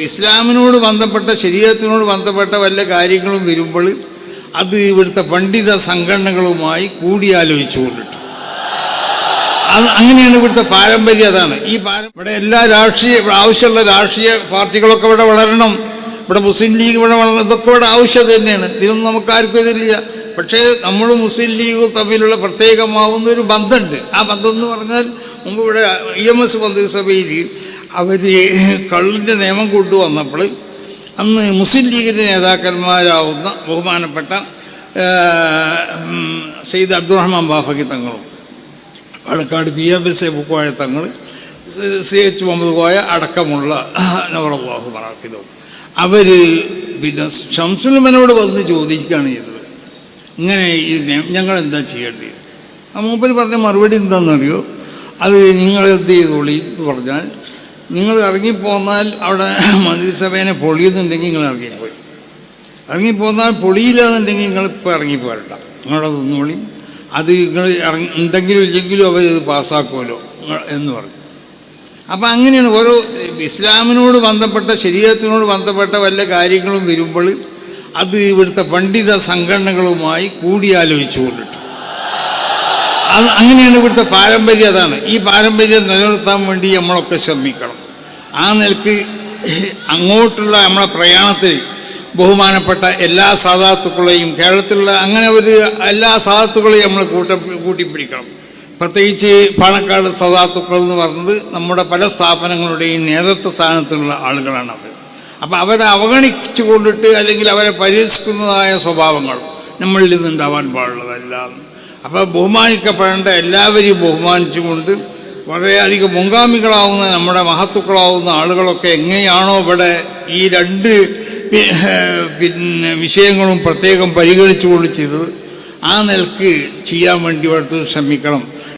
ഇസ്ലാമിനോട് ബന്ധപ്പെട്ട ശരീരത്തിനോട് ബന്ധപ്പെട്ട വല്ല കാര്യങ്ങളും വരുമ്പോൾ അത് ഇവിടുത്തെ പണ്ഡിത സംഘടനകളുമായി കൂടിയാലോചിച്ചുകൊണ്ടിട്ട്. അത് അങ്ങനെയാണ് ഇവിടുത്തെ പാരമ്പര്യം അതാണ്. ഈ ഇവിടെ എല്ലാ രാഷ്ട്രീയ ആവശ്യമുള്ള രാഷ്ട്രീയ പാർട്ടികളൊക്കെ ഇവിടെ വളരണം. ഇവിടെ മുസ്ലിം ലീഗ് ഇവിടെ വളരണം. ഇതൊക്കെ ഇവിടെ ആവശ്യം തന്നെയാണ്. ഇതിനൊന്നും നമുക്ക് ആർക്കും എതിരില്ല. പക്ഷേ നമ്മൾ മുസ്ലിം ലീഗും തമ്മിലുള്ള പ്രത്യേകമാവുന്ന ഒരു ബന്ധമുണ്ട്. ആ ബന്ധം എന്ന് പറഞ്ഞാൽ മുമ്പ് ഇവിടെ ഇ എം എസ് മന്ത്രിസഭയിൽ അവർ കള്ളിന്റെ നിയമം കൊണ്ടുവന്നപ്പോൾ അന്ന് മുസ്ലിം ലീഗിന്റെ നേതാക്കന്മാരാവുന്ന ബഹുമാനപ്പെട്ട സെയ്ദ് അബ്ദുറഹ്മാൻ ബാഫക്കി തങ്ങളും Palakkad P M S A Bukkoya Thangal C H Muhammad Koya അടക്കമുള്ള നവറബാഹു മറാക്കിദവും അവർ പിന്നെ ഷംസുലമനോട് വന്ന് ചോദിക്കുകയാണ് ചെയ്തത്. ഇങ്ങനെ ഈ ഞങ്ങൾ എന്താ ചെയ്യേണ്ടത്? ആ മൂപ്പര് പറഞ്ഞ മറുപടി എന്താണെന്നറിയോ? അത് നിങ്ങൾ എന്ത് ചെയ്തോളി എന്ന് പറഞ്ഞാൽ നിങ്ങൾ ഇറങ്ങിപ്പോന്നാൽ അവിടെ മന്ത്രിസഭേനെ പൊളിയുന്നുണ്ടെങ്കിൽ നിങ്ങൾ ഇറങ്ങിപ്പോയി. ഇറങ്ങിപ്പോന്നാൽ പൊളിയില്ലാന്നുണ്ടെങ്കിൽ നിങ്ങൾ ഇപ്പോൾ ഇറങ്ങിപ്പോരണ്ട നിങ്ങളുടെ നിന്നോളി. അത് നിങ്ങൾ ഇറങ്ങി ഉണ്ടെങ്കിലും ഇല്ലെങ്കിലും അവർ ഇത് പാസ്സാക്കുമല്ലോ എന്ന് പറഞ്ഞു. അപ്പം അങ്ങനെയാണ് ഓരോ ഇസ്ലാമിനോട് ബന്ധപ്പെട്ട ശരീരത്തിനോട് ബന്ധപ്പെട്ട വല്ല കാര്യങ്ങളും വരുമ്പോൾ അത് ഇവിടുത്തെ പണ്ഡിത സംഘടനകളുമായി കൂടിയാലോചിച്ചുകൊണ്ടിട്ട് അത് അങ്ങനെയാണ് ഇവിടുത്തെ പാരമ്പര്യം അതാണ്. ഈ പാരമ്പര്യം നിലനിർത്താൻ വേണ്ടി നമ്മളൊക്കെ ശ്രമിക്കണം. ആ നിലയ്ക്ക് അങ്ങോട്ടുള്ള നമ്മളെ പ്രയാണത്തിൽ ബഹുമാനപ്പെട്ട എല്ലാ സാധാത്തുക്കളെയും കേരളത്തിലുള്ള അങ്ങനെ ഒരു എല്ലാ സാധാത്തുക്കളെയും നമ്മൾ കൂട്ട കൂട്ടിപ്പിടിക്കണം. പ്രത്യേകിച്ച് പാണക്കാട് സദാത്തുക്കൾ എന്ന് പറഞ്ഞത് നമ്മുടെ പല സ്ഥാപനങ്ങളുടെയും നേതൃത്വ സ്ഥാനത്തുള്ള ആളുകളാണ് അവർ. അപ്പം അവരെ അവഗണിച്ചു കൊണ്ടിട്ട് അല്ലെങ്കിൽ അവരെ പരിഹസിക്കുന്നതായ സ്വഭാവങ്ങൾ നമ്മളിൽ നിന്നുണ്ടാവാൻ പാടുള്ളതല്ല അപ്പോൾ ബഹുമാനിക്കപ്പെടേണ്ട എല്ലാവരെയും ബഹുമാനിച്ചുകൊണ്ട് വളരെയധികം മുൻഗാമികളാവുന്ന നമ്മുടെ മഹത്തുക്കളാവുന്ന ആളുകളൊക്കെ എങ്ങനെയാണോ ഇവിടെ ഈ രണ്ട് പിന്നെ വിഷയങ്ങളും പ്രത്യേകം പരിഗണിച്ചുകൊണ്ട് ചെയ്തത് ആ നിലയ്ക്ക് ചെയ്യാൻ വേണ്ടി ഇവിടുത്തെ ശ്രമിക്കണം.